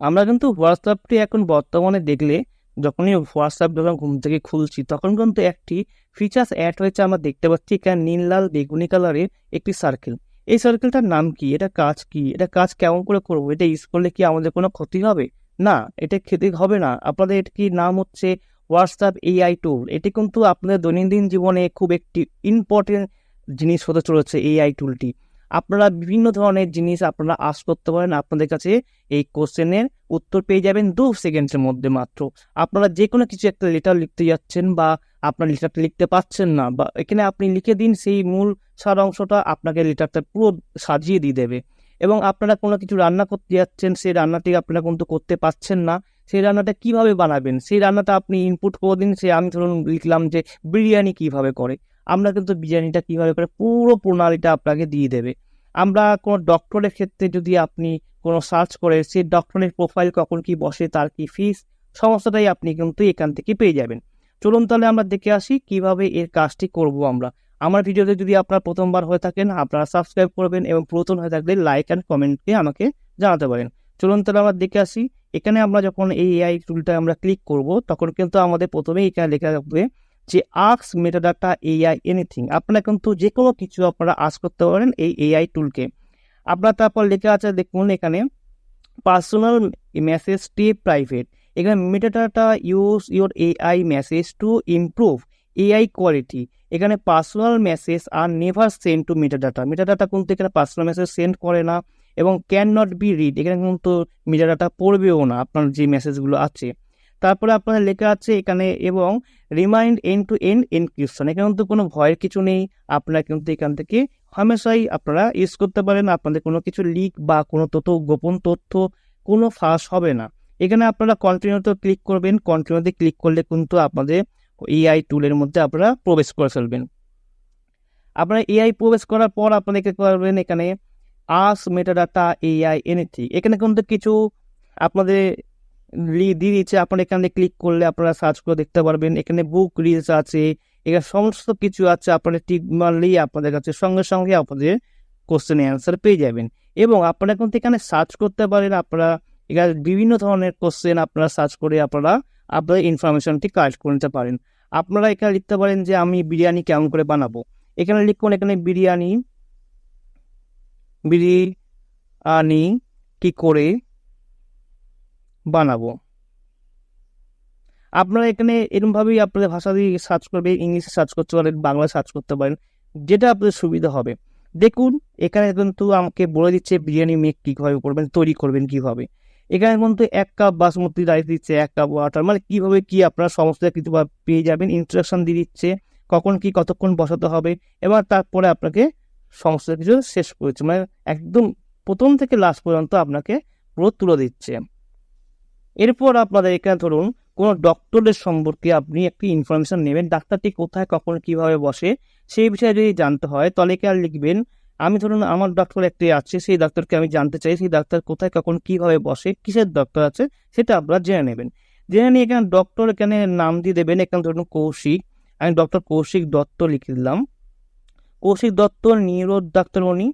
আমরা কিন্তু হোয়াটসঅ্যাপটি এখন বর্তমানে দেখলে যখনই হোয়াটসঅ্যাপ যখন ঘুম থেকে খুলছি, তখন কিন্তু একটি ফিচার্স অ্যাড হয়েছে আমরা দেখতে পাচ্ছি। এখানে নীল, লাল, বেগুনি কালারের একটি সার্কেল এই সার্কেলটার নাম কি? এটা কাজ কি? এটা কাজ কেমন করে করব? এটা ইউজ করলে কি আমাদের কোনো ক্ষতি হবে? না, এটা ক্ষতি হবে না। আপনাদের এটি কি নাম হচ্ছে হোয়াটসঅ্যাপ এআই টুল এটি কিন্তু আপনাদের দৈনন্দিন জীবনে খুব একটি ইম্পর্টেন্ট জিনিস হতে চলেছে এআই টুলটি আপনারা বিভিন্ন ধরনের জিনিস আপনারা আস করতে পারেন, আপনাদের কাছে এই কোশ্চেনের উত্তর পেয়ে যাবেন দু সেকেন্ডের মধ্যে মাত্র। আপনারা যে কোনো কিছু একটা লেটার লিখতে যাচ্ছেন বা আপনার লেটারটা লিখতে পাচ্ছেন না বা এখানে আপনি লিখে দিন, সেই মূল সার অংশটা আপনাকে লেটারটা পুরো সাজিয়ে দিয়ে দেবে। এবং আপনারা কোনো কিছু রান্না করতে যাচ্ছেন, সেই রান্নাটি আপনারা কিন্তু করতে পাচ্ছেন না। সেই রান্নাটা কীভাবে বানাবেন? সেই রান্নাটা আপনি ইনপুট করে দিন, সে আমি ধরুন লিখলাম যে বিরিয়ানি কীভাবে করে। আমরা কিন্তু বিরিয়ানিটা কীভাবে করে পুরো প্রণালীটা আপনাকে দিয়ে দেবে। আমরা কোনো ডক্টরের ক্ষেত্রে যদি আপনি কোনো সার্চ করে সেই ডক্টরের প্রোফাইল কখন কি বসে, তার কি ফিস সমস্তটাই আপনি কিন্তু এখান থেকে পেয়ে যাবেন। চলুন তাহলে আমরা দেখে আসি কীভাবে এর কাজটি করব আমরা। আমার ভিডিওতে যদি আপনার প্রথমবার হয়ে থাকেন, আপনারা সাবস্ক্রাইব করবেন এবং পুরাতন হয়ে থাকলে লাইক অ্যান্ড কমেন্টে আমাকে জানাতে পারেন। চলুন তাহলে আমরা দেখে আসি। এখানে আমরা যখন এই এআই টুলটা আমরা ক্লিক করব, তখন কিন্তু আমাদের প্রথমেই এখানে লেখা থাকবে যে আক্স মেটাডাটা, এআই এনিথিং আপনারা কিন্তু যে কোনো কিছু আপনারা আস করতে পারেন এই এআই টুলকে আপনার তারপর লেখা আছে দেখুন এখানে পার্সোনাল মেসেজ টে প্রাইভেট এখানে metadata use your AI message to improve AI quality এখানে personal message are never send to metadata metadata কিন্তু এখানে পার্সোনাল মেসেজ সেন্ড করে না এবং ক্যান নট বি রিড এখানে কিন্তু মেটাডাটা পড়বেও না, আপনার যে মেসেজগুলো আছে। তারপরে আপনার লেখা আছে এখানে, এবং remind end to end encryption এখানে কিন্তু কোনো ভয়ের কিছু নেই। আপনারা কিন্তু এখান থেকে হামেশাই আপনারা ইউজ করতে পারেন। আপনাদের কোনো কিছু লিক বা কোনো তথ্য, গোপন তথ্য, কোনো ফাঁস হবে না। এখানে আপনারা কন্টিনিউতে ক্লিক করবেন। কন্টিনিউতে ক্লিক করলে কিন্তু আপনাদের এআই টুলের মধ্যে আপনারা প্রবেশ করে ফেলবেন। আপনারা এআই প্রবেশ করার পর আপনারা দেখতে পারবেন এখানে আস মেটাডাটা এআই এনিথিং এখানে কিন্তু কিছু আপনাদের দিয়ে দিচ্ছে আপনারা এখানে ক্লিক করলে আপনারা সার্চ করে দেখতে পারবেন। এখানে বুক রিলস আছে। এখানে সমস্ত কিছু আছে। আপনারা টিক মারলেই আপনাদের কাছে সঙ্গে সঙ্গে আপনাদের কোশ্চেন অ্যান্সার পেয়ে যাবেন। এবং আপনারা কিন্তু এখানে সার্চ করতে পারেন। আপনারা এখানে বিভিন্ন ধরনের কোশ্চেন আপনারা সার্চ করে আপনারা আপনাদের ইনফরমেশনটি কালেক্ট করে নিতে পারেন। আপনারা এখানে লিখতে পারেন যে, আমি বিরিয়ানি কেমন করে বানাবো? এখানে লিখুন, এখানে বিরিয়ানি বিরিয়ানি কি করে বানাবো। আপনারা এখানে এরকমভাবেই আপনাদের ভাষা দিয়ে সার্চ করবে, ইংলিশে সার্চ করতে পারেন বাংলা সার্চ করতে পারেন, যেটা আপনাদের সুবিধা হবে। দেখুন, এখানে কিন্তু আমাকে বলে দিচ্ছে বিরিয়ানি মেক কীভাবে করবেন, তৈরি করবেন কীভাবে। এখানে কিন্তু এক কাপ বাসমতি রাইস দিচ্ছে, এক কাপ ওয়াটার মানে কীভাবে কী আপনারা সমস্ত কিছু পেয়ে যাবেন ইনস্ট্রাকশন দিয়ে দিচ্ছে, কখন কি কতক্ষণ বসাতে হবে, এবার তারপরে আপনাকে সমস্ত কিছু শেষ করেছে মানে একদম প্রথম থেকে লাস্ট পর্যন্ত আপনাকে পুরো তুলে দিচ্ছে। এরপর আপনাদের এখানে ধরুন, কোনো ডক্টরের সম্পর্কে আপনি একটি ইনফরমেশন নেবেন ডাক্তারটি কোথায়, কখন, কীভাবে বসে, সেই বিষয়ে যদি জানতে হয়, তাহলে এখানে লিখবেন, আমি ধরুন আমার ডক্টর একটি আছে, সেই ডাক্তারকে আমি জানতে চাই, সেই ডাক্তার কোথায়, কখন, কীভাবে বসে, কিসের ডক্টর আছে, সেটা আপনারা জেনে নেবেন। জেনে নিয়ে এখানে ডক্টর এখানে নাম দিয়ে দেবেন, এখানে ধরুন কৌশিক, আমি ডক্টর কৌশিক দত্ত লিখে দিলাম। কৌশিক দত্ত নিউরো ডাক্তার উনি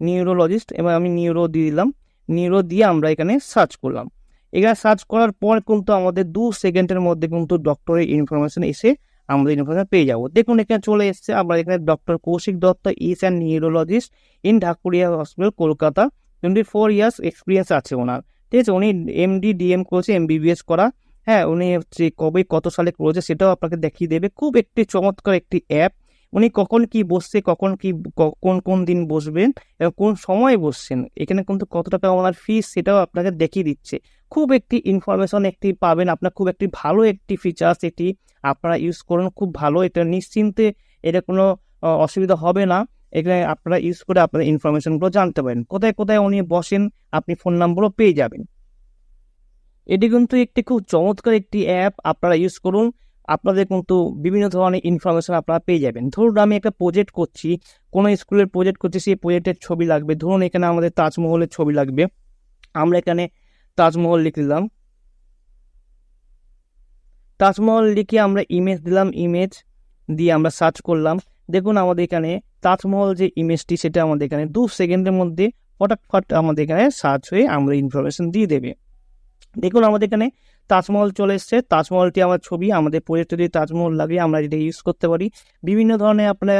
নিউরোলজিস্ট এবং আমি নিউরো দিয়ে দিলাম নিউরো দিয়ে আমরা এখানে সার্চ করলাম। এখানে সার্চ করার পর কিন্তু আমাদের দু সেকেন্ডের মধ্যে কিন্তু ডক্টরের ইনফরমেশন এসে আমাদের ইনফরমেশন পেয়ে যাব। দেখুন, এখানে চলে এসছে আমরা এখানে doctor Koushik Dutta is and neurologist in Dhakuria hospital Kolkata. Twenty four years experience আছে ওনার। ঠিক আছে, উনি এমডি ডিএম করেছে এমবিবিএস করা। হ্যাঁ উনি হচ্ছে কবে কত সালে করেছে সেটাও আপনাকে দেখিয়ে দেবে। খুব একটি চমৎকার একটি অ্যাপ উনি কখন কি বসছে, কখন কি কোন কোন দিন বসবেন, এবং কোন সময় বসছেন, এখানে কিন্তু কত টাকা ওনার ফিস সেটাও আপনাকে দেখিয়ে দিচ্ছে। খুব একটি ইনফরমেশন একটি পাবেন, আপনার খুব একটি ভালো একটি ফিচার্স এটি আপনারা ইউজ করুন, খুব ভালো, এটা নিশ্চিন্তে এটা কোনো অসুবিধা হবে না, এখানে আপনারা ইউজ করে আপনার ইনফরমেশনগুলো জানতে পারেন। কোথায় কোথায় উনি বসেন, আপনি ফোন নাম্বারও পেয়ে যাবেন। এটি কিন্তু একটি খুব চমৎকার একটি অ্যাপ আপনারা ইউজ করুন আপনাদের কিন্তু বিভিন্ন ধরনের ইনফরমেশন আপনারা পেয়ে যাবেন। ধরুন আমি একটা প্রজেক্ট করছি, কোনো স্কুলের প্রজেক্ট করছি, সেই প্রজেক্টের ছবি লাগবে। ধরুন এখানে আমাদের তাজমহলের ছবি লাগবে। আমরা এখানে তাজমহল লিখে দিলাম। তাজমহল লিখে আমরা ইমেজ দিলাম ইমেজ দিয়ে আমরা সার্চ করলাম। দেখুন আমাদের এখানে তাজমহল যে ইমেজটি সেটা আমাদের এখানে দু সেকেন্ডের মধ্যে ফটাফট আমাদের এখানে সার্চ হয়ে আমরা ইনফরমেশন দিয়ে দেবে। দেখুন আমাদের এখানে তাজমহল চলে এসছে। তাজমহলটি আমার ছবি, আমাদের প্রজেক্টে যদি তাজমহল লাগে, আমরা যেটা ইউজ করতে পারি। বিভিন্ন ধরনের আপনারা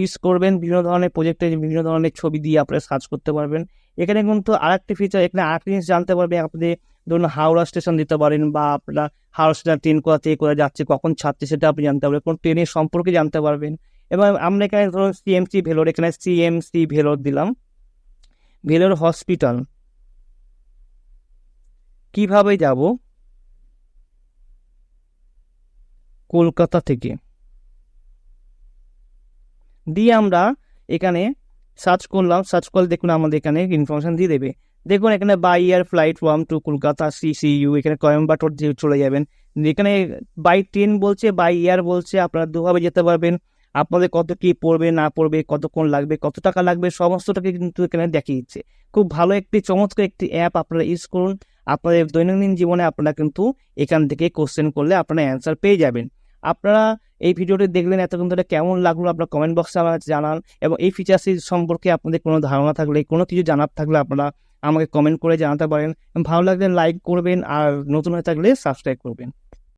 ইউজ করবেন, বিভিন্ন ধরনের প্রজেক্টে বিভিন্ন ধরনের ছবি দিয়ে আপনারা সার্চ করতে পারবেন। এখানে কিন্তু আরেকটি ফিচার এখানে আরেকটি জিনিস জানতে পারবেন, আপনি ধরুন হাওড়া স্টেশন দিতে পারেন বা আপনারা হাওড়া স্টেশন ট্রেন কোথা থেকে কোথায় যাচ্ছে, কখন ছাড়ছে সেটা আপনি জানতে পারবেন, কোন ট্রেনের সম্পর্কে জানতে পারবেন। এবং আমরা এখানে ধরুন সিএমসি ভেলোর, এখানে সিএমসি ভেলোর দিলাম। ভেলোর হসপিটাল কীভাবে যাব? কলকাতা থেকে। দিয়ে আমরা এখানে সার্চ করলাম সার্চ করলে দেখুন আমাদের এখানে ইনফরমেশন দিয়ে দেবে। দেখুন এখানে by air flight from to Kolkata C C U এখানে কয়েম্বাটোর চলে যাবেন। এখানে বাই ট্রেন বলছে বাই ইয়ার বলছে, আপনারা দুভাবে যেতে পারবেন। আপনাদের কত কি পড়বে, না পড়বে, কতক্ষণ লাগবে, কত টাকা লাগবে, সমস্তটাকে কিন্তু এখানে দেখিয়ে দিচ্ছে। খুব ভালো একটি চমৎকার একটি অ্যাপ আপনারা ইউজ করুন। আপনাদের দৈনন্দিন জীবনে আপনারা কিন্তু এখান থেকে কোশ্চেন করলে আপনারা অ্যান্সার পেয়ে যাবেন। আপনারা এই ভিডিওটি দেখলেন এতক্ষণ ধরে কেমন লাগল আপনার কমেন্ট বক্সে আমার জানান এবং এই ফিচার্সটি সম্পর্কে আপনাদের কোনো ধারণা থাকলে, কোনো কিছু জানার থাকলে আপনারা আমাকে কমেন্ট করে জানাতে পারেন। ভালো লাগলে লাইক করবেন আর নতুন হয়ে থাকলে সাবস্ক্রাইব করবেন।